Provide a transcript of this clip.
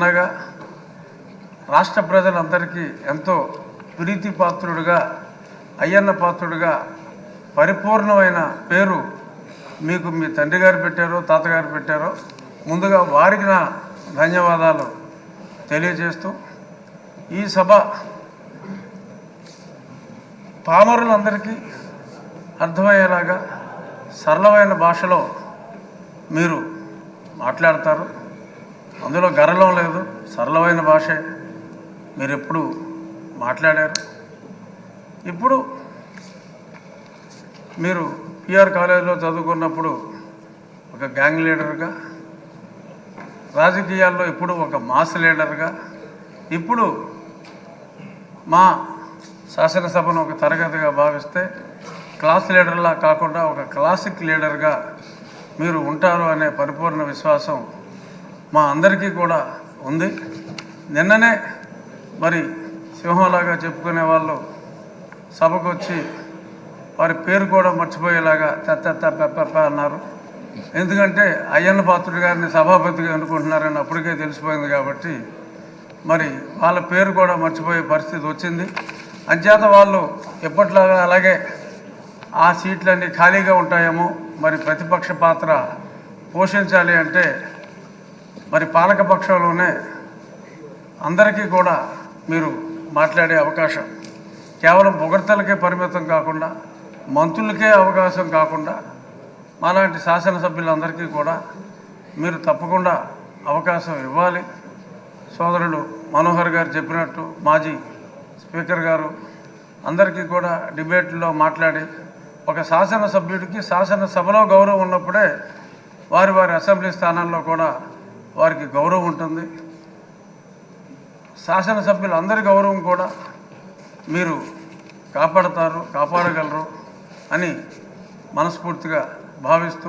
అన్నగా రాష్ట్ర ప్రజలందరికీ ఎంతో ప్రీతిపాత్రుడుగా అయ్యన్న పాత్రుడుగా పరిపూర్ణమైన పేరు మీకు మీ తండ్రి గారు పెట్టారో తాతగారు పెట్టారో ముందుగా వారికి నా ధన్యవాదాలు తెలియజేస్తూ ఈ సభ పామరులందరికీ అర్థమయ్యేలాగా సరళమైన భాషలో మీరు మాట్లాడతారు. అందులో గర్వం లేదు సరళమైన భాషే. మీరు ఎప్పుడు మాట్లాడారు? ఇప్పుడు మీరు పిఆర్ కాలేజీలో చదువుకున్నప్పుడు ఒక గ్యాంగ్ లీడర్గా రాజకీయాల్లో ఇప్పుడు ఒక మాస్ లీడర్గా ఇప్పుడు మా శాసనసభను ఒక తరగతిగా భావిస్తే క్లాస్ లీడర్లా కాకుండా ఒక క్లాసిక్ లీడర్గా మీరు ఉంటారు అనే పరిపూర్ణ విశ్వాసం మా అందరికీ కూడా ఉంది. నిన్ననే మరి సింహంలాగా చెప్పుకునే వాళ్ళు సభకు వచ్చి వారి పేరు కూడా మర్చిపోయేలాగా తెత్త పెప్ప అన్నారు. ఎందుకంటే అయ్యన్న పాత్రుడు గారిని సభాపతిగా అనుకుంటున్నారని అప్పటికే తెలిసిపోయింది కాబట్టి మరి వాళ్ళ పేరు కూడా మర్చిపోయే పరిస్థితి వచ్చింది. అంచేత వాళ్ళు ఎప్పట్లాగా అలాగే ఆ సీట్లన్నీ ఖాళీగా ఉంటాయేమో మరి ప్రతిపక్ష పాత్ర పోషించాలి అంటే మరి పాలకపక్షంలోనే అందరికీ కూడా మీరు మాట్లాడే అవకాశం. కేవలం పొగడ్తలకే పరిమితం కాకుండా మంత్రులకే అవకాశం కాకుండా మాలాంటి శాసనసభ్యులందరికీ కూడా మీరు తప్పకుండా అవకాశం ఇవ్వాలి. సోదరుడు మనోహర్ గారు చెప్పినట్టు మాజీ స్పీకర్ గారు అందరికీ కూడా డిబేట్లో మాట్లాడి ఒక శాసనసభ్యుడికి శాసనసభలో గౌరవం ఉన్నప్పుడే వారి వారి అసెంబ్లీ స్థానాల్లో కూడా వారికి గౌరవం ఉంటుంది. శాసనసభ్యులందరి గౌరవం కూడా మీరు కాపాడతారు కాపాడగలరు అని మనస్ఫూర్తిగా భావిస్తూ